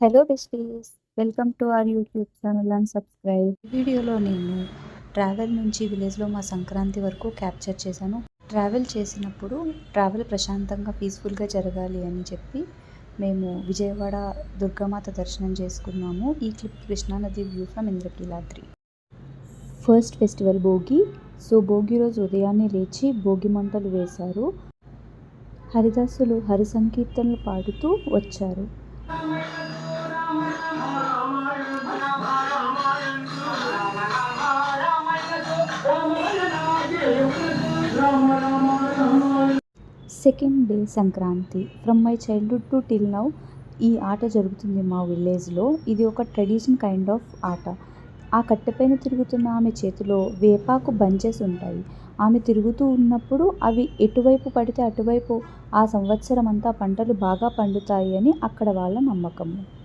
Hello besties welcome to our YouTube channel and subscribe వీడియోలో నేను travel నుంచి విలేజ్లో మా సంక్రాంతి వరకు క్యాప్చర్ చేశాను. ట్రావెల్ చేసినప్పుడు ట్రావెల్ ప్రశాంతంగా పీస్ఫుల్గా జరగాలి అని చెప్పి మేము విజయవాడ దుర్గామాత దర్శనం చేసుకున్నాము. ఈ clip Krishnanadi view from Indrakeeladri. First festival Bhogi. So Bhogi రోజు ఉదయాన్నే లేచి భోగి మంటలు వేశారు. హరిదాసులు హరి సంకీర్తనలు పాడుతూ వచ్చారు. Second day Sankranti from my childhood to till now ఈ ఆట జరుగుతుంది మా విలేజ్లో. ఇది ఒక ట్రెడిషన్ కైండ్ ఆఫ్ ఆట. ఆ కట్టెపైన తిరుగుతున్న ఆమె చేతిలో వేపాకు బంచెస్ ఉంటాయి. ఆమె తిరుగుతూ ఉన్నప్పుడు అవి ఎటువైపు పడితే అటువైపు ఆ సంవత్సరం అంతా పంటలు బాగా పండుతాయి అని అక్కడ వాళ్ళ నమ్మకము.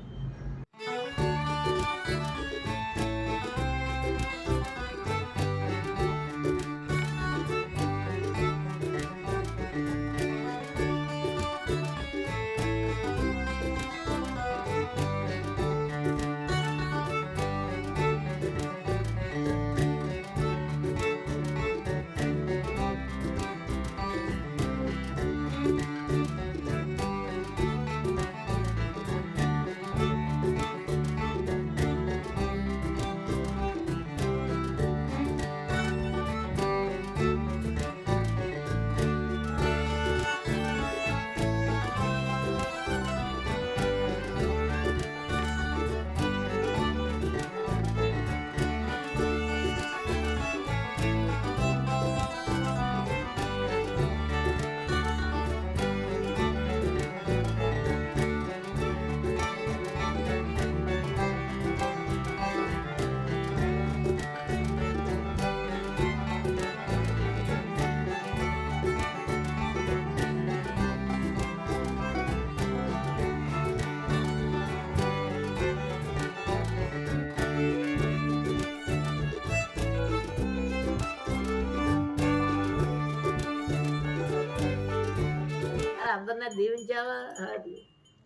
అందరినీ దీవించావా? అది.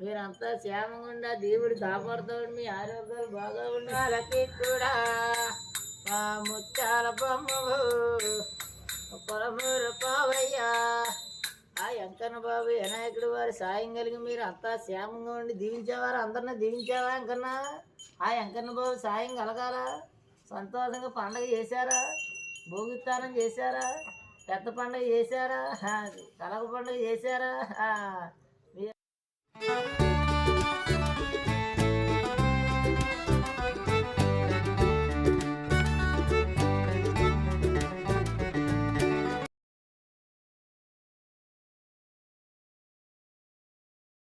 మీరంతా క్షేమంగా ఉండా దేవుడు కాపాడుతాడు మీ ఆరోగ్యాలు బాగా ఉండాలకి కూడా. మా ముత్యాల బొమ్మవు పావయ్యా ఆ వెంకన్న బాబు వినాయకుడు వారి సాయం కలిగి మీరు అంతా క్షేమంగా ఉండి దీవించేవారు? అందరినీ దీవించావా వెంకన్న ఆ వెంకన్న బాబు సాయం కలగాల? సంతోషంగా పండగ చేశారా? భోగిస్తానం చేశారా? పెద్ద పండుగ చేశారా? కలగ పండుగ చేశారా?